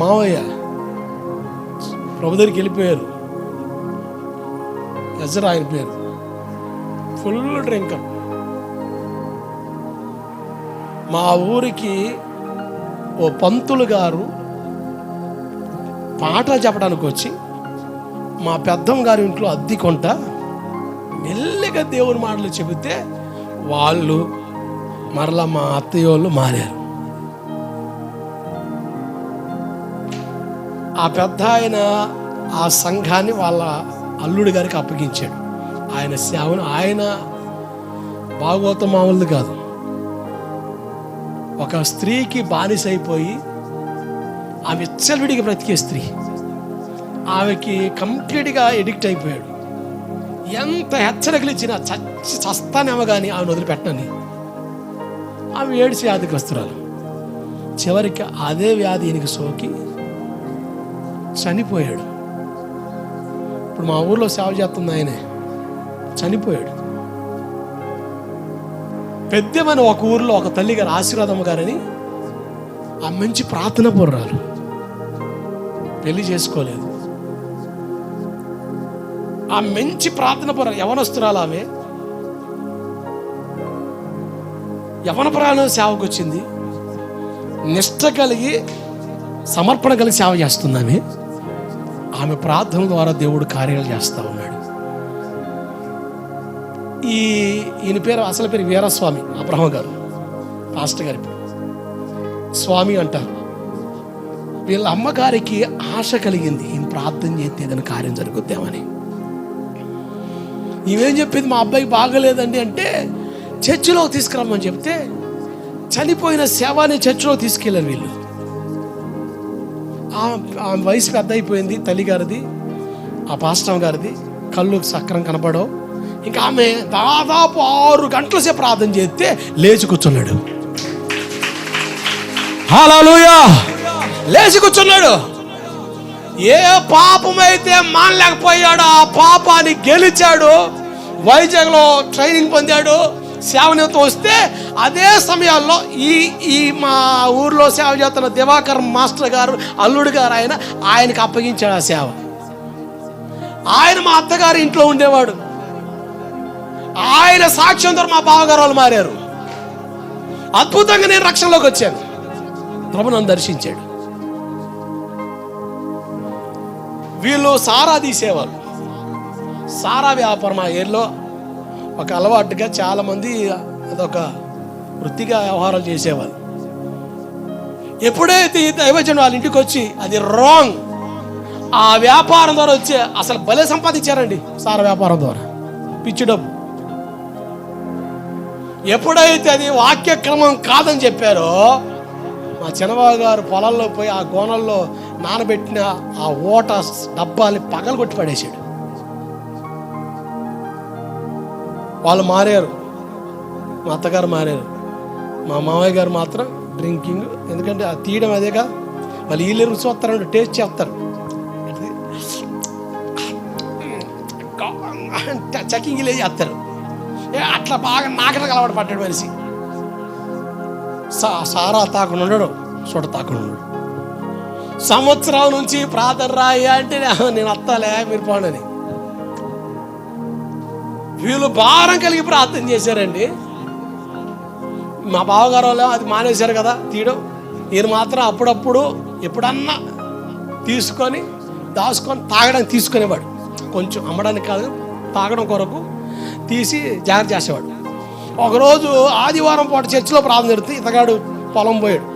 మావయ్య ప్రభు దగ్గరికి వెళ్ళిపోయారు. ఎజరా ఆయన పేరు ఫుల్ డ్రింక్ మా ఊరికి ఓ పంతులు గారు పాటలు చెప్పడానికి వచ్చి మా పెద్దమ్మ గారి ఇంట్లో అద్దె కొంట మెల్లిగా దేవుని మాటలు చెబితే వాళ్ళు మరలా మా అత్తయ్య వాళ్ళు మారారు. ఆ పెద్ద ఆయన ఆ సంఘాన్ని వాళ్ళ అల్లుడి గారికి అప్పగించాడు. ఆయన సేవను ఆయన భాగవత మామూలు కాదు. ఒక స్త్రీకి బానిసైపోయి ఆమె విచ్చలవిడిగా బ్రతికే స్త్రీ. ఆమెకి కంప్లీట్గా ఎడిక్ట్ అయిపోయాడు. ఎంత హెచ్చరికలు ఇచ్చినా చచ్చి చస్తానేమో కానీ ఆమెను వదిలిపెట్టనని. ఆమె ఏడిచి వ్యాధిగ్రస్తురాలు చివరికి అదే వ్యాధి ఈయనకి సోకి చనిపోయాడు. ఇప్పుడు మా ఊర్లో సేవ చేస్తుంది ఆయనే. చనిపోయాడు. పెద్దమని ఒక ఊర్లో ఒక తల్లి గారు ఆశీర్వాదమ్మ గారని ఆ మంచి ప్రార్థన పొర్రాలు పెళ్ళి చేసుకోలేదు. ఆ మంచి ప్రార్థన పొర యవనస్తురాలు ఆమె. యవనపురాలు సేవకు వచ్చింది నిష్ట కలిగి సమర్పణ కలిగి సేవ చేస్తుంది ఆమె ఆమె ప్రార్థన ద్వారా దేవుడు కార్యాలు చేస్తూ ఉన్నాడు. ఈ ఈయన పేరు అసలు పేరు వీరస్వామి అబ్రహం గారు పాస్టర్ గారి స్వామి అంటారు. వీళ్ళ అమ్మగారికి ఆశ కలిగింది ఈయన ప్రార్థన చేస్తే ఏదైనా కార్యం జరుగుద్దామని. ఈమెం చెప్పింది మా అబ్బాయి బాగలేదండి అంటే చర్చిలో తీసుకురమ్మని చెప్తే చనిపోయిన శవాన్ని చర్చిలో తీసుకెళ్ళారు వీళ్ళు. ఆ- వయసు పెద్ద అయిపోయింది తల్లి గారిది ఆ పాస్టమ్ గారిది. కళ్ళు సక్రం కనపడవు. ఇంకా ఆమె దాదాపు ఆరు గంటల సేపు ప్రార్థన చేస్తే లేచి కూర్చున్నాడు. హల్లెలూయా! లేచి కూర్చున్నాడు. ఏ పాపమైతే మానలేకపోయాడో ఆ పాపాన్ని గెలిచాడు. వైజాగ్లో ట్రైనింగ్ పొందాడు. సేవనితో వస్తే అదే సమయాల్లో ఈ ఈ మా ఊర్లో సేవ చేస్తున్న దివాకర్ మాస్టర్ గారు అల్లుడు గారు ఆయన ఆయనకి అప్పగించాడు ఆ సేవ. ఆయన మా అత్తగారి ఇంట్లో ఉండేవాడు. ఆయన సాక్ష్యం ద్వారా మా బావగారు వాళ్ళు మారారు. అద్భుతంగా నేను రక్షణలోకి వచ్చాను. ప్రభు నన్ను దర్శించాడు. వీళ్ళు సారా తీసేవారు సారా వ్యాపారం ఆ ఏర్లో ఒక అలవాటుగా చాలామంది అదొక వృత్తిగా వ్యవహారాలు చేసేవాళ్ళు. ఎప్పుడైతే ఈ దైవజనం వాళ్ళ ఇంటికి వచ్చి అది రాంగ్ ఆ వ్యాపారం ద్వారా వచ్చే అసలు భలే సంపాదించారండి సార వ్యాపారం ద్వారా. పిచ్చి డబ్బు. ఎప్పుడైతే అది వాక్యక్రమం కాదని చెప్పారో మా చిన్నబాబు గారు పొలాల్లో పోయి ఆ గోనల్లో నానబెట్టిన ఆ ఓట డబ్బాని పగలగొట్టి పడేశాడు. వాళ్ళు మారారు. మా అత్తగారు మారారు. మా మామయ్య గారు మాత్రం డ్రింకింగ్ ఎందుకంటే ఆ తీయడం అదేగా మళ్ళీ వీళ్ళు రుచి వస్తారంటే టేస్ట్ చేస్తారు. చకింగ్ లేచి చేస్తారు. ఏ అట్లా బాగా నాకలకు అలవాటు పడ్డాడు మనిషి. సా సారా తాకుండా ఉండడు సుడ తాకుండా ఉండడు. సంవత్సరం నుంచి ప్రార్థన రాయి అంటే నేను అత్తాలే మీరు పోండని. వీళ్ళు భారం కలిగి ప్రార్థన చేశారండి. మా బావగారు వాళ్ళు అది మానేశారు కదా తీయడం. నేను మాత్రం అప్పుడప్పుడు ఎప్పుడన్నా తీసుకొని దాచుకొని తాగడానికి తీసుకునేవాడు. కొంచెం అమ్మడానికి కాదు తాగడం కొరకు తీసి జాగ్రత్త చేసేవాడు. ఒకరోజు ఆదివారం పూట చర్చిలో ప్రార్థన జరుగుతుంది ఇతగాడు పొలం పోయాడు.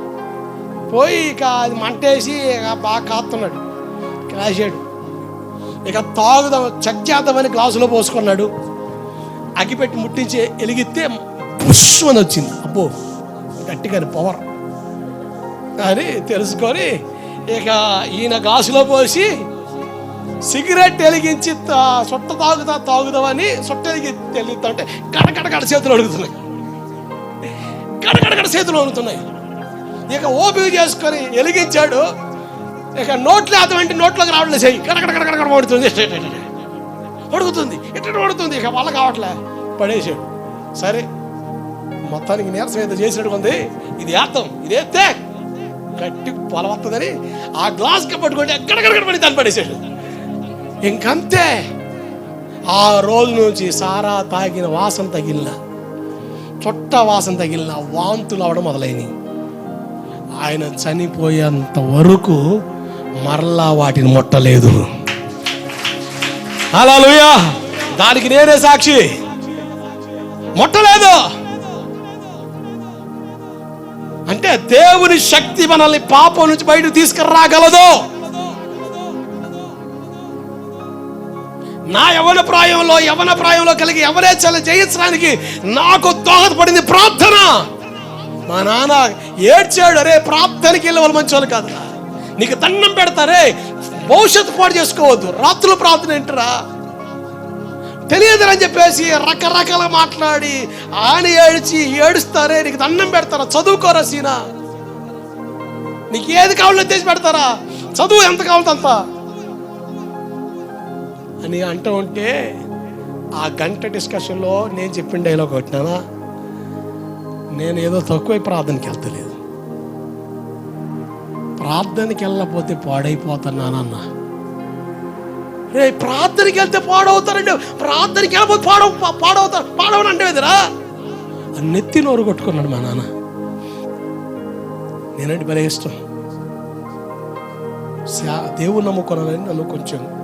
పోయి ఇక అది మంటేసి ఇక బాగా కాస్తున్నాడు కాసాడు. ఇక తాగుదాం చెక్ చేద్దామని గ్లాసులో పోసుకున్నాడు. అగిపెట్టి ముట్టించి ఎలిగితే బుష్ అని వచ్చింది. అబ్బో గట్టిగాని పవర్. అని తెలుసుకొని ఇక ఈయన గాసులో పోసి సిగరెట్ వెలిగించి తా- సుట్ట తాగుతా తాగుదామని సుట్ట వెలిగి వెలిగిస్తా అంటే కడకడకడ చేతులు అడుగుతున్నాయి. కడకడకడ చేతులు అడుగుతున్నాయి. ఇక ఓపిక చేసుకొని వెలిగించాడు. ఇక నోట్లో అటువంటి నోట్లోకి రావడం చేయి కడకడ గడగడ పడుతుంది. అడుగుతుంది. ఇట్లా పడుతుంది. ఇక వాళ్ళ కావట్లే. పడేసాడు సరే మొత్తానికి నీరసం ఏదో చేసినట్టు ఉంది. ఇది ఏత్తాం ఇది ఎత్తే. గట్టి పొలవత్తదని ఆ గ్లాస్ పట్టుకుంటే ఎక్కడెక్కడ పడి దాన్ని పడేసాడు ఇంకంతే. ఆ రోజు నుంచి సారా తాగిన వాసన తగిలిన చుట్ట వాసన తగిలిన వాంతులు అవడం మొదలైనవి ఆయన చనిపోయేంత వరకు మరలా వాటిని ముట్టలేదు. అలా దానికి నేనే సాక్షి. ముట్టలేదు. అంటే దేవుని శక్తి మనల్ని పాపం నుంచి బయటకు తీసుకురాగలదు. నా యవన ప్రాయంలో యవన ప్రాయంలో కలిగి ఎవరేచ్ఛలు జయించడానికి నాకు దోహదపడింది ప్రార్థన. మా నాన్న ఏడ్చాడు అరే ప్రార్థనకి వెళ్ళే వాళ్ళు మంచి వాళ్ళు కాదు నీకు దండం పెడతారే భవిష్యత్తు పాటు చేసుకోవద్దు. రాత్రులు ప్రార్థన ఏంటరా లేదని చెప్పేసి రకరకాల మాట్లాడి ఆయన ఏడ్చి ఏడుస్తారే నీకు దండం పెడతారా? చదువుకోరా సీనా. నీకు ఏది కావాలో తెచ్చి పెడతారా? చదువు ఎంత కావాలో అంత. అని అంటూ ఉంటే ఆ గంట డిస్కషన్లో నేను చెప్పిన డైలాగ్ కొట్టినానా నేను ఏదో తక్కువ ప్రార్థనకి వెళ్తలేదు. ప్రార్థనకి వెళ్ళకపోతే పాడైపోతున్నానన్నా రే ప్రార్థనకి వెళ్తే పాడవుతారండి. ప్రార్థనకి వెళ్ళకపోతే పాడవు పాడవుతారు. పాడవని అంటే ఎదురా నెత్తి నోరు కొట్టుకున్నాడు మా నాన్న. నేనంటే భలే ఇష్టం. శా- దేవుని నమ్ముకున్నానని నన్ను కొంచెం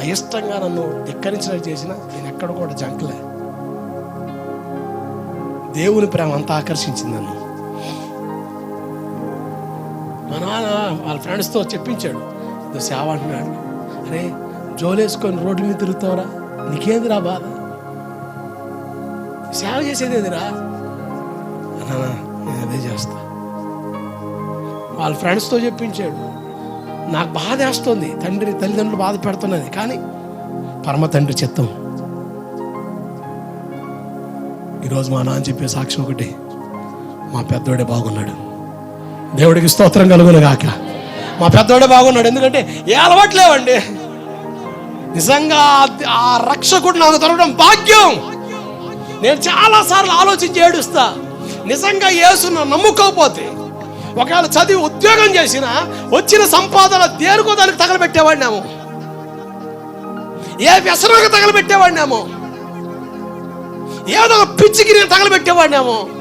అయిష్టంగా నన్ను ధిక్కరించినట్టు చేసిన నేను ఎక్కడ కూడా జంకలే. దేవుని ప్రేమ అంతా ఆకర్షించింది నన్ను. మా నాన్న వాళ్ళ ఫ్రెండ్స్తో చెప్పించాడు. సేవ అంటున్నాడు. అరే జోలేసుకొని రోడ్ల మీద తిరుగుతావురా? నీకేందిరా బాధ? సేవ చేసేది ఏదిరా అన్నా నేను అదే చేస్తా. వాళ్ళ ఫ్రెండ్స్తో చెప్పించాడు. నాకు బాధ వేస్తుంది. తండ్రి తల్లిదండ్రులు బాధ పెడుతున్నది. కానీ పరమ తండ్రి చిత్తం. ఈరోజు మా నాన్న చెప్పే సాక్ష్యం ఒకటి. మా పెద్దోడే బాగున్నాడు. దేవుడికి స్తోత్రం కలుగును గాక మా పెద్దోడే బాగున్నాడు. ఎందుకంటే ఏ అలవాట్లేవండి నిజంగా ఆ- రక్షకుడు నాకు దొరకడం భాగ్యం. నేను చాలా సార్లు ఆలోచించి ఏడుస్తా నిజంగా యేసును నమ్ముకోకపోతే ఒకవేళ చదివి ఉద్యోగం చేసిన వచ్చిన సంపాదన దేనికో దానికి తగలబెట్టేవాడినాము. ఏ వ్యసనకు తగలబెట్టేవాడినాము. ఏదో ఒక పిచ్చికి నేను తగలబెట్టేవాడినాము.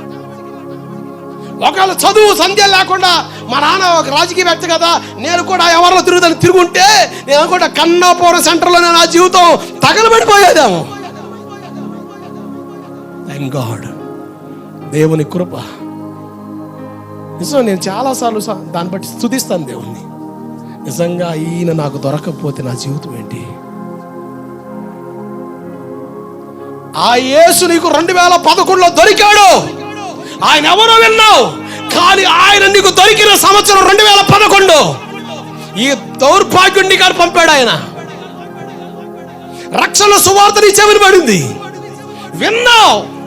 ఒకవేళ చదువు సంధ్య లేకుండా మా నాన్న ఒక రాజకీయవేత్త కదా నేను కూడా ఎవరిలో తిరుగుతాను తిరుగుంటే నేను కూడా కన్నాపురం సెంటర్లో నా జీవితం తగలబడిపోయేదేమో. థ్యాంక్ గాడ్ దేవుని కృప. నిజం నేను చాలాసార్లు దాన్ని బట్టి స్థుతిస్తాను దేవుణ్ణి. నిజంగా ఈయన నాకు దొరకకపోతే నా జీవితం ఏంటి? ఆ యేసు నీకు రెండు వేల పదకొండులో దొరికాడు. ఆయన ఎవరో విన్నావు? కానీ ఆయన నీకు దొరికిన సంవత్సరం రెండు వేల పదకొండు. ఈ దౌర్భాగ్యుణ్ణి గారు పంపాడు ఆయన. రక్షణ సువార్త నీ చెవిని పడింది. విన్నావు?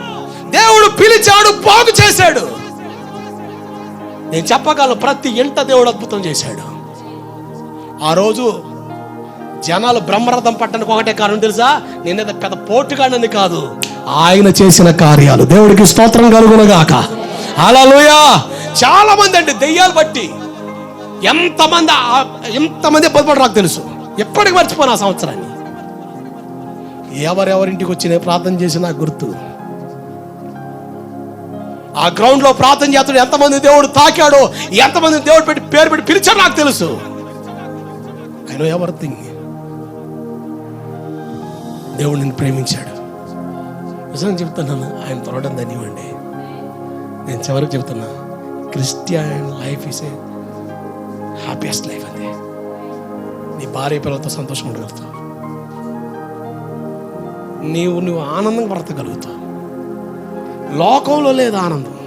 దేవుడు పిలిచాడు బాగు చేశాడు. నేను చెప్పగలను ప్రతి ఇంట దేవుడు అద్భుతం చేశాడు. ఆ రోజు జనాలు బ్రహ్మరథం పట్టడానికి ఒకటే కారణం తెలుసా? నేనేదో పెద్ద పోటుగానని కాదు. ఆయన చేసిన కార్యాలు దేవుడికి స్తోత్రం కలుగునగాక. హల్లెలూయా! చాలా మంది అండి దెయ్యాలు బట్టి ఎంతమంది ఎంతమంది ఇబ్బంది నాకు తెలుసు. ఎప్పటికి మర్చిపోను ఆ సంవత్సరాన్ని. ఎవరెవరింటికి వచ్చి నేను ప్రార్థన చేసినా గుర్తు. ఆ గ్రౌండ్లో ప్రార్థన చేస్తాడు ఎంతమంది దేవుడు తాకాడో ఎంతమంది దేవుడు పెట్టి పేరు పెట్టి పిలిచాడు నాకు తెలుసు. ఐ నో ఎవరిథింగ్ దేవుడు నిన్ను ప్రేమించాడు. నిజంగా చెప్తున్నాను ఆయన తొలడం ధన్యమండి. నేను చివరికి చెప్తున్నా Christian life is a happiest life అండి. నీ భార్య పిల్లలతో సంతోషం ఉండగలుగుతావు. నీవు నువ్వు ఆనందంగా బ్రతకగలుగుతావు. లోకంలో లేదు ఆనందం.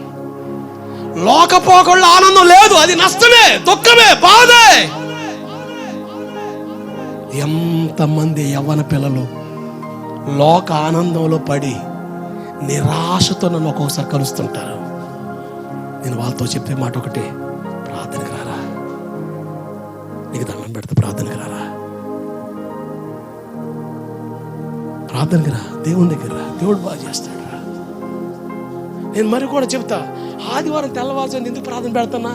లోకపోకుండా ఆనందం లేదు. అది నష్టమే దుఃఖమే బాధే. ఎంతమంది యవ్వన పిల్లలు లోక ఆనందంలో పడి నిరాశతో నన్ను ఒక్కొక్కసారి కలుస్తుంటారు. నేను వాళ్ళతో చెప్పే మాట ఒకటి ప్రార్థనకు రారా. నీకు దండం పెడితే ప్రార్థనకు రారా. ప్రార్థనకు రా. దేవుని దగ్గర రా. దేవుడు బాగా చేస్తాడు రా. నేను మరి కూడా చెప్తా ఆదివారం తెల్లవారుజామున ఎందుకు ప్రార్థన పెడుతున్నా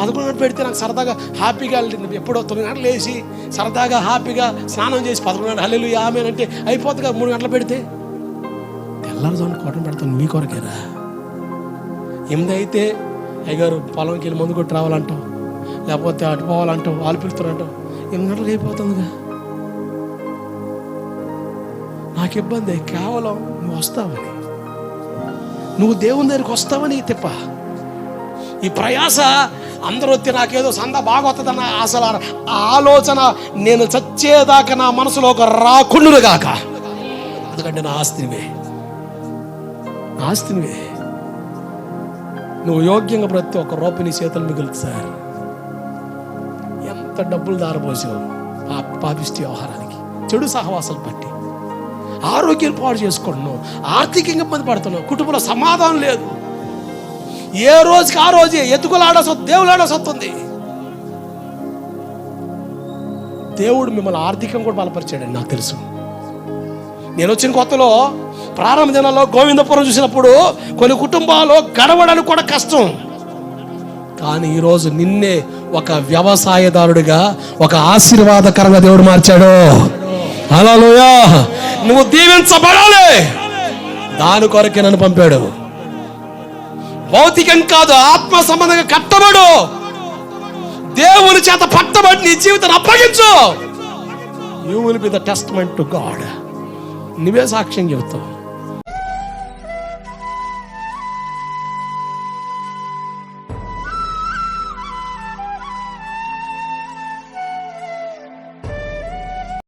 పదకొండు గంటలు పెడితే నాకు సరదాగా హ్యాపీగా వెళ్ళింది. ఎప్పుడో తొమ్మిది గంటలు వేసి సరదాగా హ్యాపీగా స్నానం చేసి పదకొండు గంటలు హల్లెలు ఆమె అంటే అయిపోతుంది కదా మూడు గంటలు పెడితే. తెల్లారుజామున కోటం పెడతాను మీ కొరకేరా. ఎనిమిది అయితే అయ్యగారు పొలంకి వెళ్ళి మందు కొట్టి రావాలంటావు లేకపోతే అటు పోవాలంటావు వాళ్ళు పిలుస్తారంటావు. ఎనిమిది గంటలకు అయిపోతుందిగా. నాకు ఇబ్బంది కేవలం నువ్వు వస్తావని. నువ్వు దేవుని దగ్గరికి వస్తావని తిప్ప. ఈ ప్రయాస అందరూ వస్తే నాకేదో సంద బాగొస్తుందన్న అసలు ఆ ఆలోచన నేను చచ్చేదాకా నా మనసులో ఒక రాకుండును కాక ఎందుకంటే నా ఆస్తినివే నా ఆస్తినివే నువ్వు యోగ్యంగా ప్రతి ఒక్క రూపాయి నీ చేతులు మిగులుతుంది సార్. ఎంత డబ్బులు దారబోసావు ఆ పాపిష్టి వ్యవహారానికి. చెడు సహవాసాలు పట్టి. ఆరోగ్యం పాడు చేసుకుంటున్నావు. ఆర్థికంగా ఇబ్బంది పడుతున్నావు. కుటుంబంలో సమాధానం లేదు. ఏ రోజుకి ఆ రోజు ఎత్తుకులాడాల్సి వస్తుంది దేవులాడాల్సి వస్తుంది దేవుడు మిమ్మల్ని ఆర్థికంగా కూడా బలపరిచాడండి నాకు తెలుసు. నేను వచ్చిన కొత్తలో ప్రారంభ దినాల్లో గోవిందపురం చూసినప్పుడు కొన్ని కుటుంబాలు గడవడానికి కూడా కష్టం. కానీ ఈరోజు నిన్నే ఒక వ్యవసాయదారుడిగా ఒక ఆశీర్వాదకరంగా దేవుడు మార్చాడు. అలా నువ్వు దీవించబడాలి. దాని కొరకే నన్ను పంపాడు. భౌతికం కాదు ఆత్మ సంబంధంగా కట్టబడు. దేవుని చేత పట్టబడి నీ జీవితాన్ని అప్పగించు. You will be the testament to God నువ్వే సాక్ష్యం చెబుతావు.